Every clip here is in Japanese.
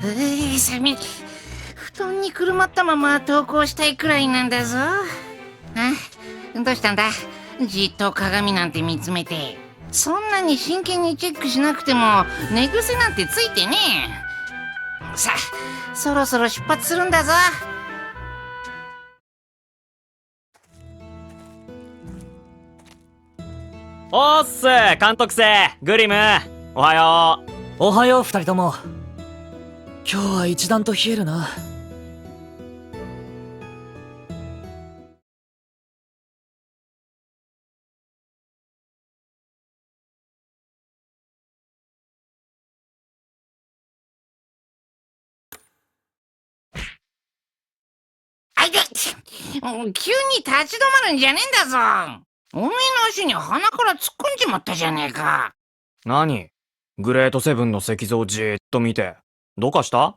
うー寒い。布団にくるまったまま登校したいくらいなんだぞ。あどうしたんだ？じっと鏡なんて見つめて。そんなに真剣にチェックしなくても寝癖なんてついてねえ。さあそろそろ出発するんだぞ。おっす監督生グリムおはよおはよう二人とも。今日は一段と冷えるな。あいて急に立ち止まるんじゃねえんだぞおめえの足に鼻から突っ込んじまったじゃねえか。何？グレートセブンの石像じーっと見て。どうかした？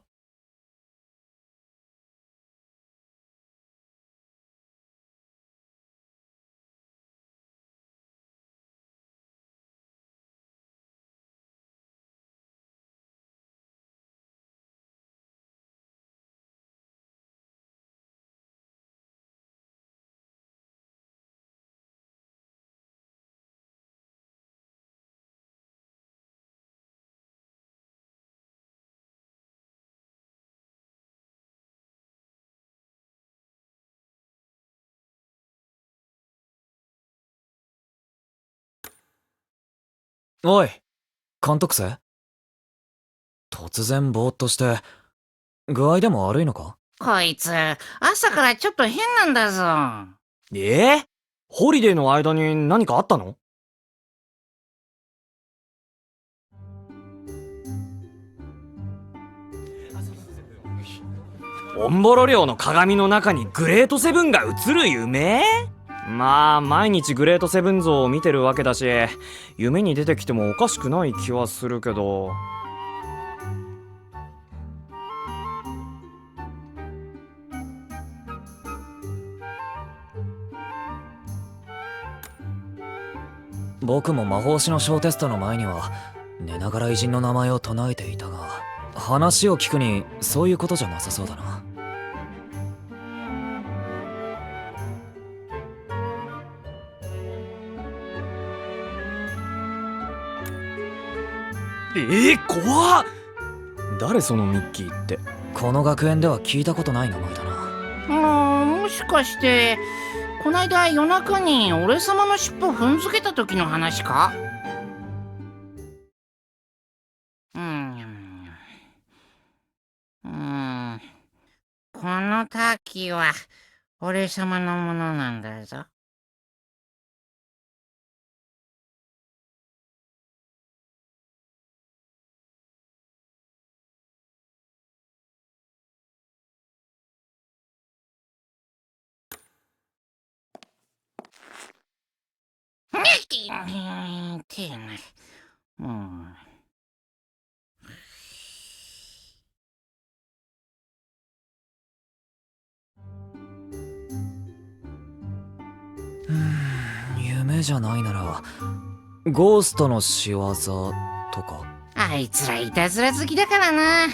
おい監督生突然ぼーっとして具合でも悪いのか？こいつ朝からちょっと変なんだぞ。え？ー、ホリデーの間に何かあったの？オンボロ寮の鏡の中にグレートセブンが映る夢？まあ毎日グレートセブン像を見てるわけだし夢に出てきてもおかしくない気はするけど。僕も魔法師の小テストの前には寝ながら偉人の名前を唱えていたが話を聞くにそういうことじゃなさそうだな。えー、怖っ。誰そのミッキーって。この学園では聞いたことない名前だな。あーもしかしてこないだ夜中に俺様の尻尾踏んづけた時の話か？うーん。うーん。このターキーは俺様のものなんだぞ手がもう夢じゃないならゴーストの仕業とか。あいつらいたずら好きだからな。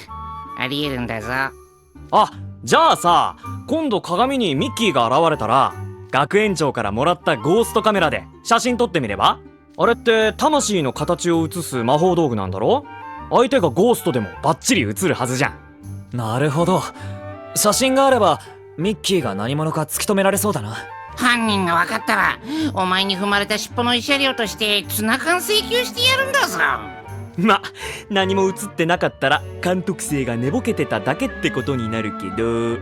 ありえるんだぞ。あじゃあさ今度鏡にミッキーが現れたら学園長からもらったゴーストカメラで写真撮ってみれば？あれって魂の形を写す魔法道具なんだろ？相手がゴーストでもバッチリ写るはずじゃん。なるほど。写真があればミッキーが何者か突き止められそうだな。犯人が分かったらお前に踏まれた尻尾の慰謝料としてツナ缶請求してやるんだぞ。ま何も写ってなかったら監督生が寝ぼけてただけってことになるけど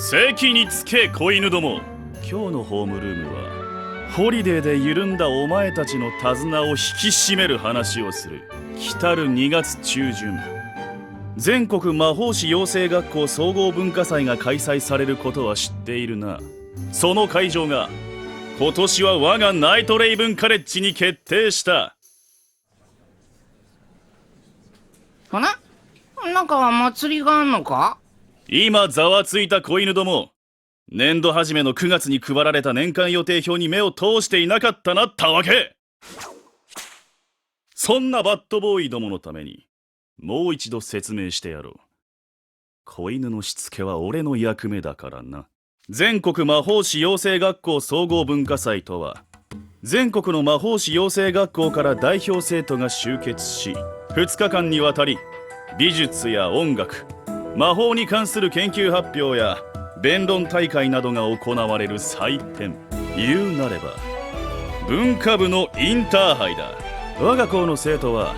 席につけ子犬ども。今日のホームルームはホリデーで緩んだお前たちの手綱を引き締める話をする。来る2月中旬。全国魔法師養成学校総合文化祭が開催されることは知っているな。その会場が今年は我がナイトレイブンカレッジに決定した。ほななんか祭りがあんのか？今ざわついた子犬ども年度初めの9月に配られた年間予定表に目を通していなかったなったわけ。そんなバッドボーイどものためにもう一度説明してやろう。子犬のしつけは俺の役目だからな。全国魔法師養成学校総合文化祭とは全国の魔法師養成学校から代表生徒が集結し2日間にわたり美術や音楽魔法に関する研究発表や弁論大会などが行われる祭典。言うなれば文化部のインターハイだ。我が校の生徒は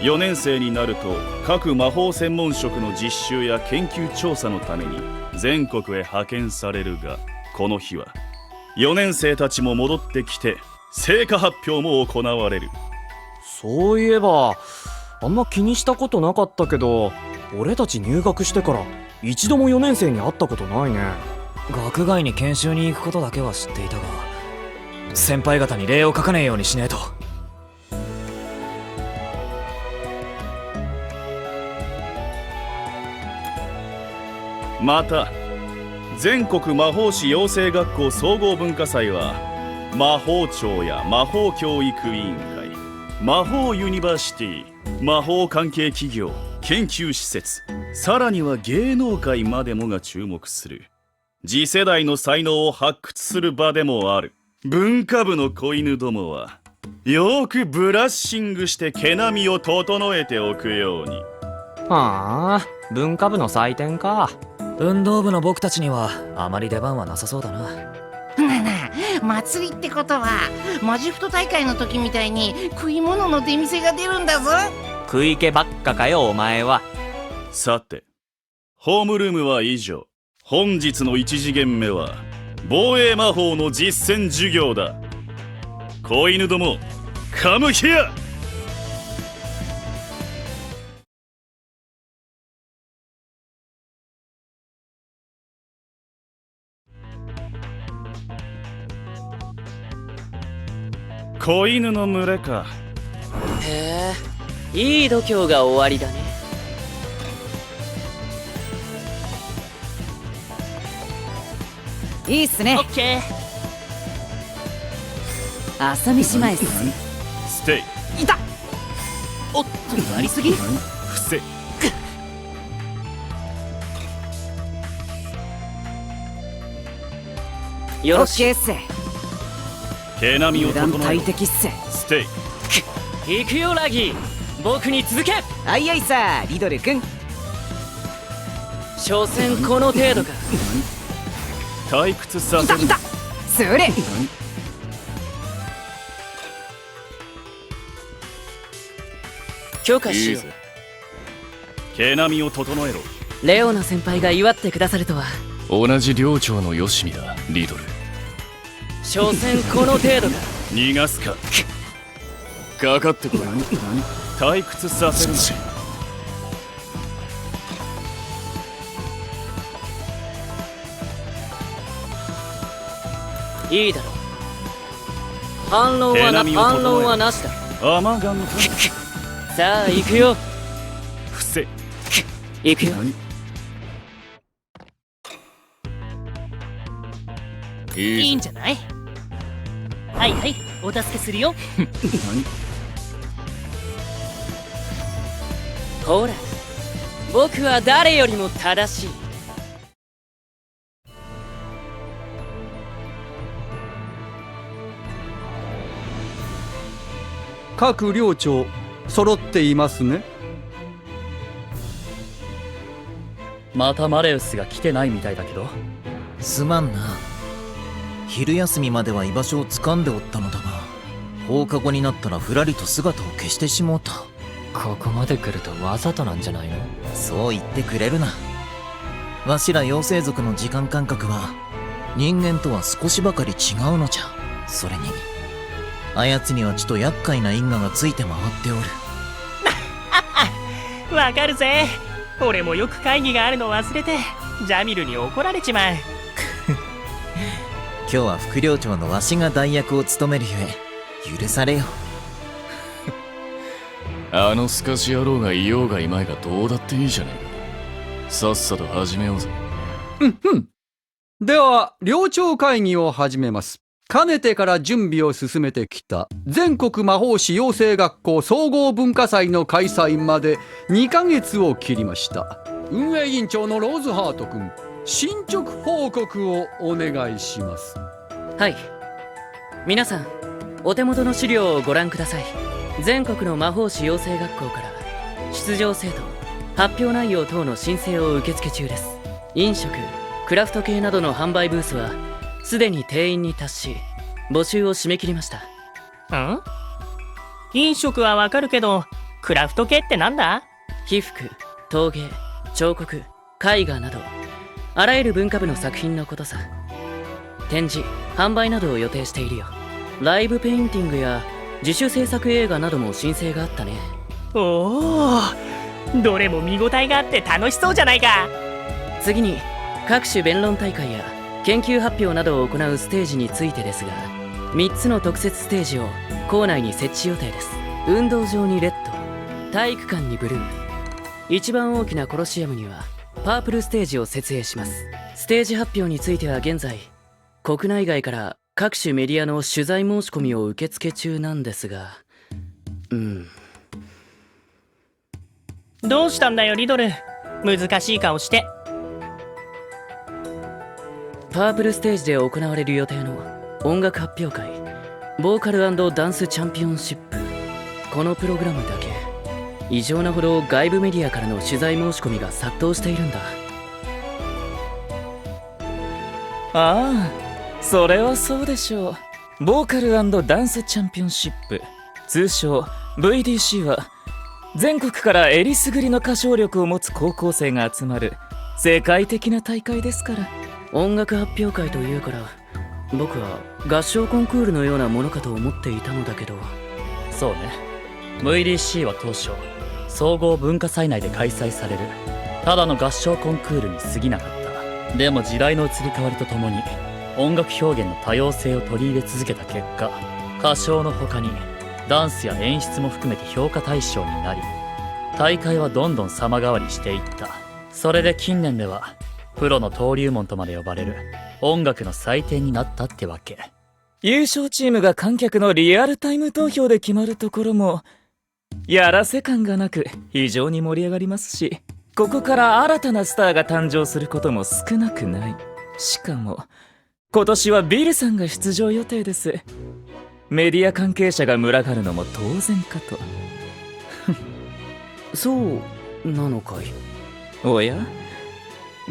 4年生になると各魔法専門職の実習や研究調査のために全国へ派遣されるがこの日は4年生たちも戻ってきて成果発表も行われる。そういえばあんま気にしたことなかったけど俺たち入学してから一度も4年生に会ったことないね。学外に研修に行くことだけは知っていたが先輩方に礼を書かねえようにしねえと。また全国魔法師養成学校総合文化祭は魔法庁や魔法教育委員会魔法ユニバーシティ魔法関係企業研究施設。さらには芸能界までもが注目する。次世代の才能を発掘する場でもある。文化部の子犬どもはよくブラッシングして毛並みを整えておくように。はあ文化部の祭典か。運動部の僕たちにはあまり出番はなさそうだな。なあなあ祭りってことはマジフト大会の時みたいに食い物の出店が出るんだぞ食い気ばっかかよお前はさて、ホームルームは以上。本日の一次元目は、防衛魔法の実践授業だ。子犬ども、カムヒア子犬の群れか。いい度胸が終わりだね。いいっすね。オッケ朝飯前っす。ステイ。ーいた。おっと。やりすぎ？伏せ。よろし。オッケーっす。毛並みを油断大整えろ。敵っす。ステイ。い行くよラギー僕に続け。あいあいさリドル君。所詮この程度か。退屈させる。それ。許可しよ毛並みを整えろ。うレオナ先輩が祝ってくださるとは。同じ寮長のよしみだリドル。所詮この程度か。逃がすか。かかってこい退屈させる。いいだろう。反論はな反論はなしだ。アマガ。さあ行くよ。伏せ。行くよ。いいぞいいんじゃない？はいはいお助けするよ ほら僕は誰よりも正しい。各寮長揃っていますね。またマレウスが来てないみたいだけど。すまんな。昼休みまでは居場所を掴んでおったのだが放課後になったらふらりと姿を消してしもうたここまで来るとわざとなんじゃないの？そう言ってくれるな。わしら妖精族の時間感覚は人間とは少しばかり違うのじゃ。それにあやつにはちと厄介な因果がついて回っておる。わかるぜ。俺もよく会議があるの忘れてジャミルに怒られちまう。今日は副寮長のわしが代役を務めるゆえ許されよあのスカシ野郎がいようがいまいがどうだっていいじゃねえか。さっさと始めようぜ。うんうん。では寮長会議を始めます。かねてから準備を進めてきた。全国魔法師養成学校総合文化祭の開催まで2ヶ月を切りました。運営委員長のローズハート君進捗報告をお願いします。はい。皆さんお手元の資料をご覧ください全国の魔法師養成学校から出場生徒発表内容等の申請を受付中です。飲食クラフト系などの販売ブースはすでに定員に達し募集を締め切りました。ん？飲食はわかるけどクラフト系ってなんだ？被服陶芸彫刻絵画などあらゆる文化部の作品のことさ。展示販売などを予定しているよ。ライブペインティングや自主制作映画なども申請があったね。おおどれも見応えがあって楽しそうじゃないか。次に各種弁論大会や研究発表などを行うステージについてですが3つの特設ステージを校内に設置予定です。運動場にレッド体育館にブルー。一番大きなコロシアムにはパープルステージを設営します。ステージ発表については現在国内外から各種メディアの取材申し込みを受付中なんですが。うん。どうしたんだよリドル。難しい顔して。パープルステージで行われる予定の音楽発表会。ボーカルダンスチャンピオンシップ。このプログラムだけ。異常なほど外部メディアからの取材申し込みが殺到しているんだ。ああそれはそうでしょう。ボーカルダンスチャンピオンシップ。通称 VDC は全国からえりすぐりの歌唱力を持つ高校生が集まる。世界的な大会ですから。音楽発表会というから僕は合唱コンクールのようなものかと思っていたのだけど。そうね。VDC は当初総合文化祭内で開催される。ただの合唱コンクールに過ぎなかった。でも時代の移り変わりとともに音楽表現の多様性を取り入れ続けた結果歌唱の他にダンスや演出も含めて評価対象になり大会はどんどん様変わりしていった。それで近年ではプロの登竜門とまで呼ばれる音楽の祭典になったってわけ。優勝チームが観客のリアルタイム投票で決まるところもやらせ感がなく非常に盛り上がりますしここから新たなスターが誕生することも少なくない。しかも今年はビルさんが出場予定です。メディア関係者が群がるのも当然かと。そうなのかい？おや？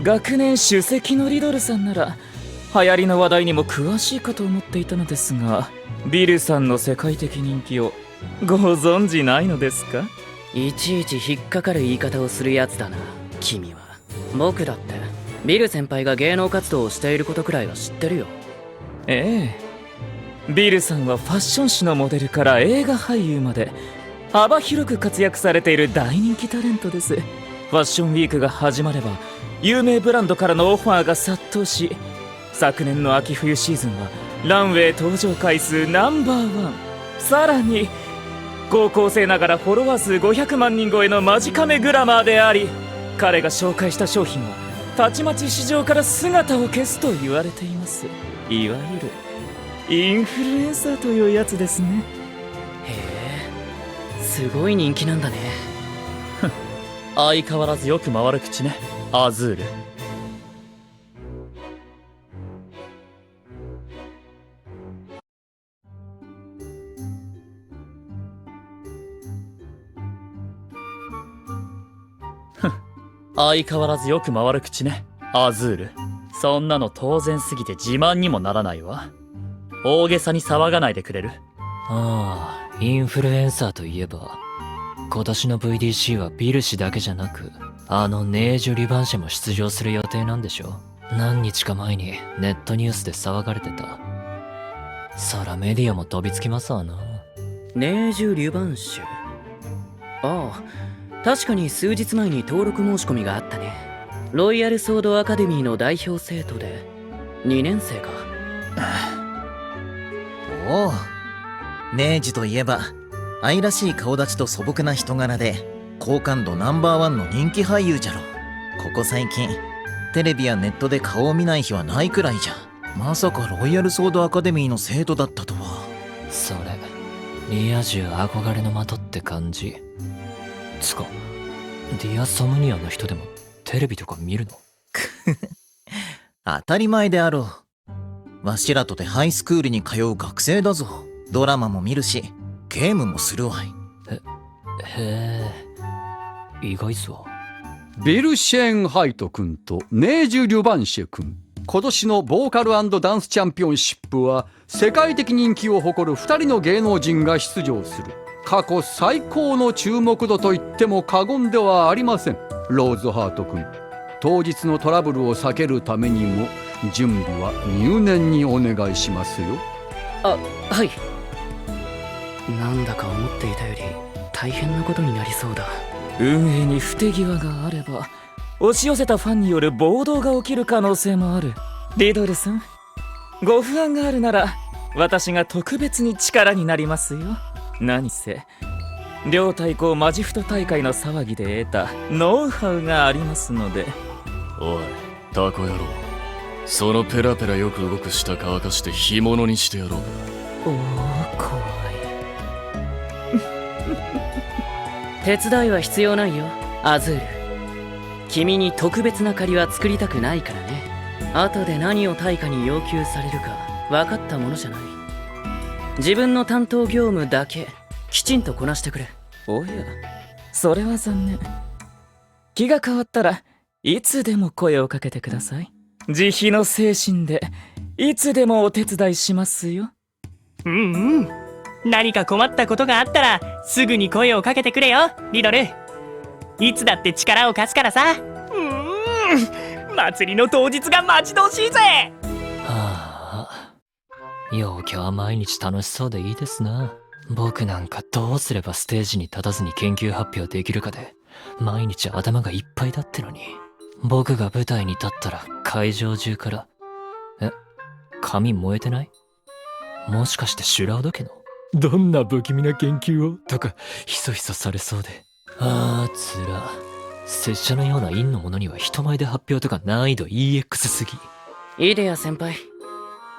学年首席のリドルさんなら流行りの話題にも詳しいかと思っていたのですがビルさんの世界的人気をご存知ないのですか？いちいち引っかかる言い方をするやつだな君は。僕だってビル先輩が芸能活動をしていることくらいは知ってるよ。ええ。ビルさんはファッション誌のモデルから映画俳優まで幅広く活躍されている大人気タレントです。ファッションウィークが始まれば有名ブランドからのオファーが殺到し昨年の秋冬シーズンはランウェイ登場回数ナンバーワン。さらに高校生ながらフォロワー数500万人超えのマジカメグラマーであり彼が紹介した商品はたちまち市場から姿を消すと言われています。いわゆるインフルエンサーというやつですね。へえ。すごい人気なんだね。相変わらずよく回る口ね。アズール相変わらずよく回る口ね。アズール。そんなの当然すぎて自慢にもならないわ。大げさに騒がないでくれる。ああインフルエンサーといえば今年の VDC はビル氏だけじゃなくあのネージュ・リバンシェも出場する予定なんでしょ何日か前にネットニュースで騒がれてた。そらメディアも飛びつきますわな。ネージュ・リュバンシュああ確かに数日前に登録申し込みがあったね。ロイヤルソードアカデミーの代表生徒で2年生か。おお明治といえば愛らしい顔立ちと素朴な人柄で好感度ナンバーワンの人気俳優じゃろ。ここ最近テレビやネットで顔を見ない日はないくらいじゃ。まさかロイヤルソードアカデミーの生徒だったとは。それリア充憧れの的って感じつかディアソムニアの人でもテレビとか見るの？当たり前であろう。わしらとてハイスクールに通う学生だぞ。ドラマも見るしゲームもするわい。へえ。意外っすわ。ビルシェーン・ハイト君とネージュ・リュバンシェ君。今年のボーカルダンスチャンピオンシップは世界的人気を誇る2人の芸能人が出場する過去最高の注目度と言っても過言ではありません。ローズハート君当日のトラブルを避けるためにも準備は入念にお願いしますよ。あはい。なんだか思っていたより大変なことになりそうだ。運営に不手際があれば押し寄せたファンによる暴動が起きる可能性もある。リドルさんご不安があるなら私が特別に力になりますよ何せ両対抗マジフト大会の騒ぎで得たノウハウがありますので。おいタコ野郎。そのペラペラよく動く舌乾かして干物にしてやろう。かおお怖手伝いは必要ないよ。アズール。君に特別な借りは作りたくないからね。後で何を対価に要求されるか分かったものじゃない自分の担当業務だけきちんとこなしてくれ。いおやそれは残念。気が変わったらいつでも声をかけてください。慈悲の精神でいつでもお手伝いしますよ。うんうん。何か困ったことがあったらすぐに声をかけてくれよリドル。いつだって力を貸すからさ。うーん。祭りの当日が待ち遠しいぜ。はあ陽キャは毎日楽しそうでいいですな。僕なんかどうすればステージに立たずに研究発表できるかで毎日頭がいっぱいだってのに。僕が舞台に立ったら会場中からえ髪燃えてない？もしかしてシュラウド家の？どんな不気味な研究を？とかひそひそされそうで。ああつら。拙者のような陰のものには人前で発表とか難易度 EX すぎ。イデア先輩。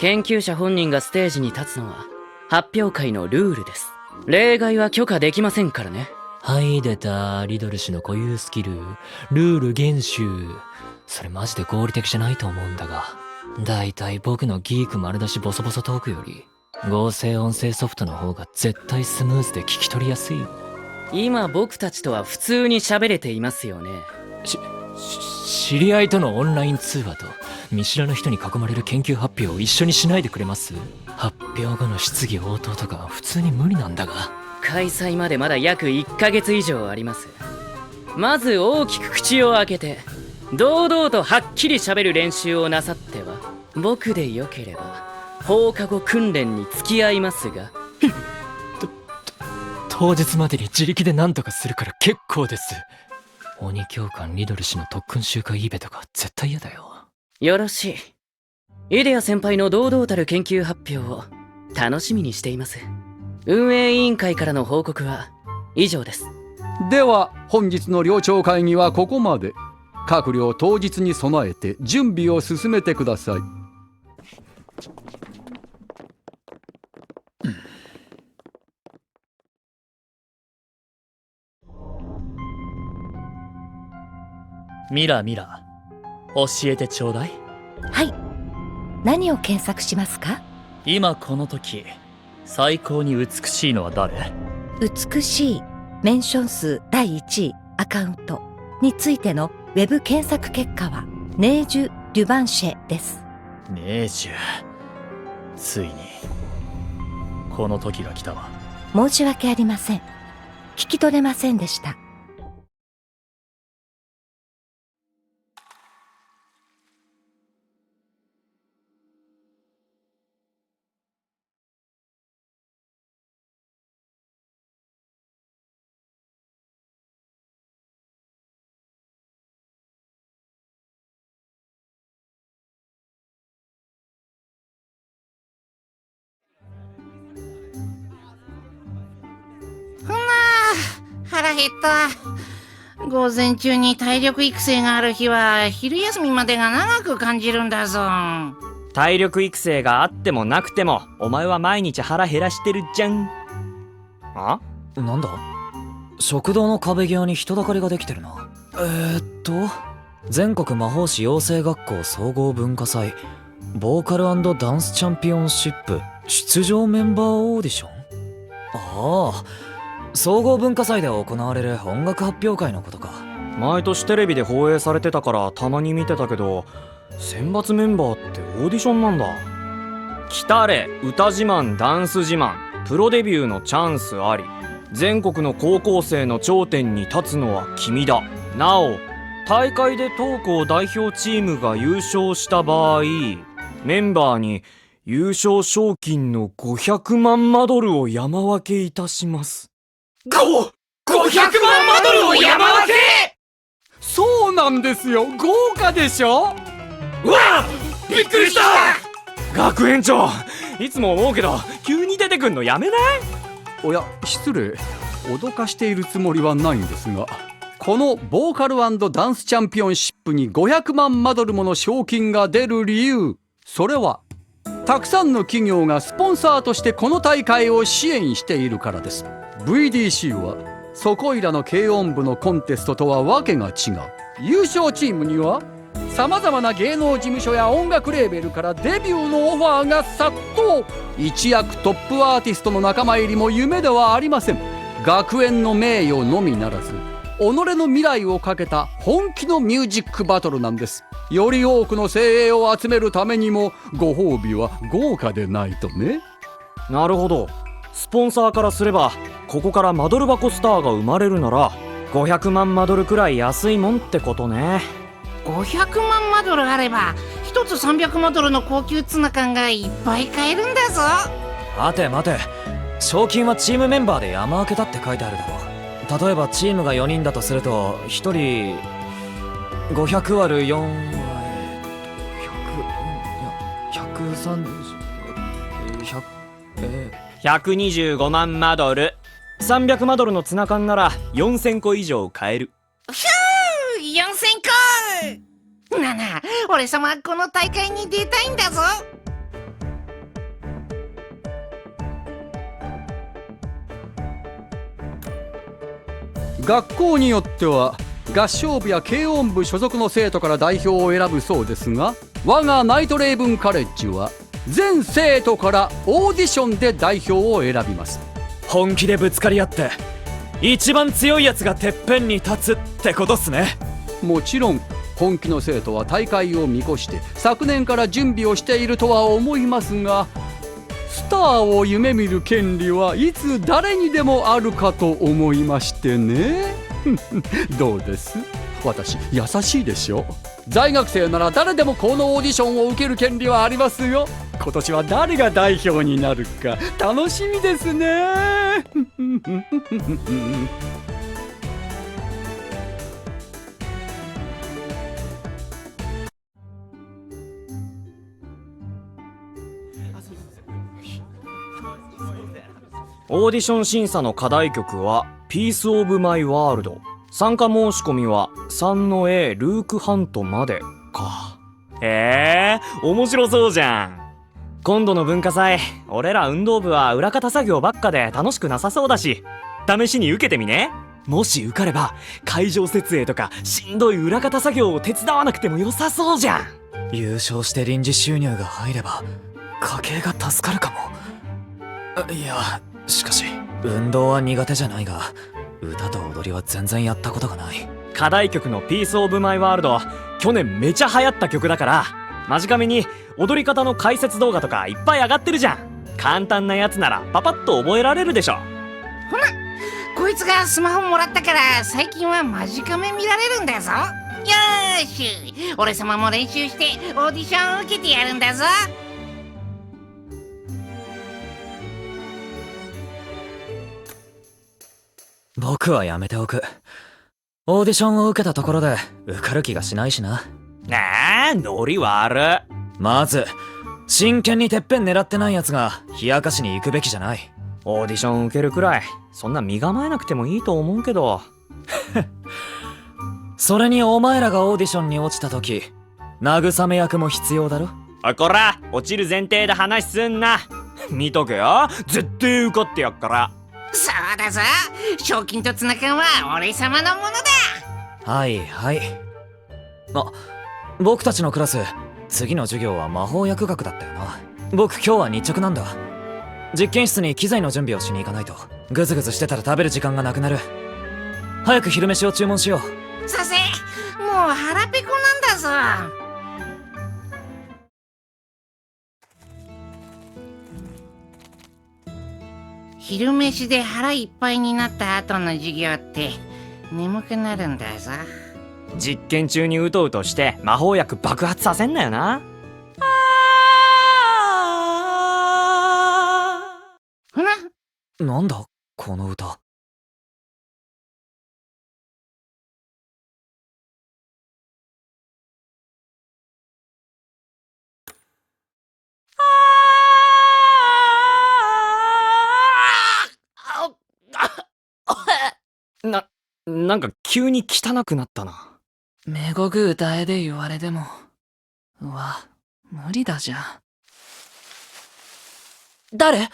研究者本人がステージに立つのは発表会のルールです。例外は許可できませんからね。はい出たリドル氏の固有スキル。ルール厳守。それマジで合理的じゃないと思うんだが。だいたい僕のギーク丸出しボソボソトークより合成音声ソフトの方が絶対スムーズで聞き取りやすい。よ今僕たちとは普通に喋れていますよね。知り合いとのオンライン通話と見知らぬ人に囲まれる研究発表を一緒にしないでくれます？発表後の質疑応答とか普通に無理なんだが。開催までまだ約1ヶ月以上あります。まず大きく口を開けて堂々とはっきり喋る練習をなさっては僕でよければ放課後訓練に付き合いますが。当日までに自力で何とかするから結構です。鬼教官リドル氏の特訓集会イベとか絶対嫌だよよろしい。イデア先輩の堂々たる研究発表を楽しみにしています。運営委員会からの報告は以上です。では本日の寮長会議はここまで。各寮当日に備えて準備を進めてください。ミラミラ教えてちょうだい。はい。何を検索しますか？今この時最高に美しいのは誰？美しいメンション数第1位アカウントについてのウェブ検索結果はネージュ・デュバンシェです。ネージュ。ついにこの時が来たわ。申し訳ありません。聞き取れませんでした腹減った。午前中に体力育成がある日は昼休みまでが長く感じるんだぞ。体力育成があってもなくてもお前は毎日腹減らしてるじゃん。あ？なんだ？食堂の壁際に人だかりができてるな。えー、っと？全国魔法師養成学校総合文化祭ボーカルダンスチャンピオンシップ出場メンバーオーディション？ああ総合文化祭で行われる音楽発表会のことか。毎年テレビで放映されてたからたまに見てたけど選抜メンバーってオーディションなんだ。来たれ歌自慢ダンス自慢プロデビューのチャンスあり全国の高校生の頂点に立つのは君だ。なお大会で当校代表チームが優勝した場合メンバーに優勝賞金の500万マドルを山分けいたしますご500万マドルを山分けそうなんですよ。豪華でしょ？うわびっくりした！学園長いつも思うけど急に出てくんのやめない？おや失礼。脅かしているつもりはないんですがこのボーカルダンスチャンピオンシップに500万マドルもの賞金が出る理由。それはたくさんの企業がスポンサーとしてこの大会を支援しているからです VDC はそこいらの軽音部のコンテストとはわけが違う。優勝チームにはさまざまな芸能事務所や音楽レーベルからデビューのオファーが殺到。一躍トップアーティストの仲間入りも夢ではありません。学園の名誉のみならず己の未来をかけた本気のミュージックバトルなんです。より多くの精鋭を集めるためにもご褒美は豪華でないとね。なるほど。スポンサーからすればここからマドル箱スターが生まれるなら500万マドルくらい安いもんってことね。500万マドルあれば1つ300マドルの高級ツナ缶がいっぱい買えるんだぞ。待て待て。賞金はチームメンバーで山分けだって書いてあるだろ。例えばチームが4人だとすると1人500割る4はえっと100 130 100え125万マドル。300マドルのツナ缶なら4000個以上買える。ひゅー4000個。なあなあ俺様この大会に出たいんだぞ。学校によっては合唱部や軽音部所属の生徒から代表を選ぶそうですが我がナイトレイブンカレッジは全生徒からオーディションで代表を選びます。本気でぶつかり合って一番強いやつがてっぺんに立つってことっすね。もちろん本気の生徒は大会を見越して昨年から準備をしているとは思いますがスターを夢見る権利はいつ誰にでもあるかと思いましてね。どうです？私優しいでしょ？在学生なら誰でもこのオーディションを受ける権利はありますよ。今年は誰が代表になるか。楽しみですね。オーディション審査の課題曲は「ピース・オブ・マイ・ワールド」参加申し込みは3の A ルーク・ハントまで。か。へえ面白そうじゃん。今度の文化祭俺ら運動部は裏方作業ばっかで楽しくなさそうだし。試しに受けてみね。もし受かれば会場設営とかしんどい裏方作業を手伝わなくても良さそうじゃん。優勝して臨時収入が入れば家計が助かるかも。いやしかし運動は苦手じゃないが歌と踊りは全然やったことがない。課題曲の「ピース・オブ・マイ・ワールド」去年めちゃ流行った曲だから間近めに踊り方の解説動画とかいっぱい上がってるじゃん。簡単なやつならパパッと覚えられるでしょ。ほらこいつがスマホもらったから最近は間近目見られるんだぞ。よーし俺様も練習してオーディション受けてやるんだぞ僕はやめておく。オーディションを受けたところで受かる気がしないしな。ああノリ悪まず真剣にてっぺん狙ってないやつが冷やかしに行くべきじゃない。オーディション受けるくらいそんな身構えなくてもいいと思うけど。それにお前らがオーディションに落ちた時慰め役も必要だろ？おいこら落ちる前提で話すんな。見とけよ。絶対受かってやっからそうだぞ。賞金とツナ缶は俺様のものだ。はいはい。あ僕たちのクラス次の授業は魔法薬学だったよな。僕今日は日直なんだ。実験室に機材の準備をしに行かないと。グズグズしてたら食べる時間がなくなる。早く昼飯を注文しよう。させもう腹ペコなんだぞ昼飯で腹いっぱいになった後の授業って眠くなるんだぞ。実験中にうとうとして魔法薬爆発させんなよな。ほな。なんだこの歌なんか急に汚くなったな。めごく歌えで言われても。うわ無理だじゃ。ん誰？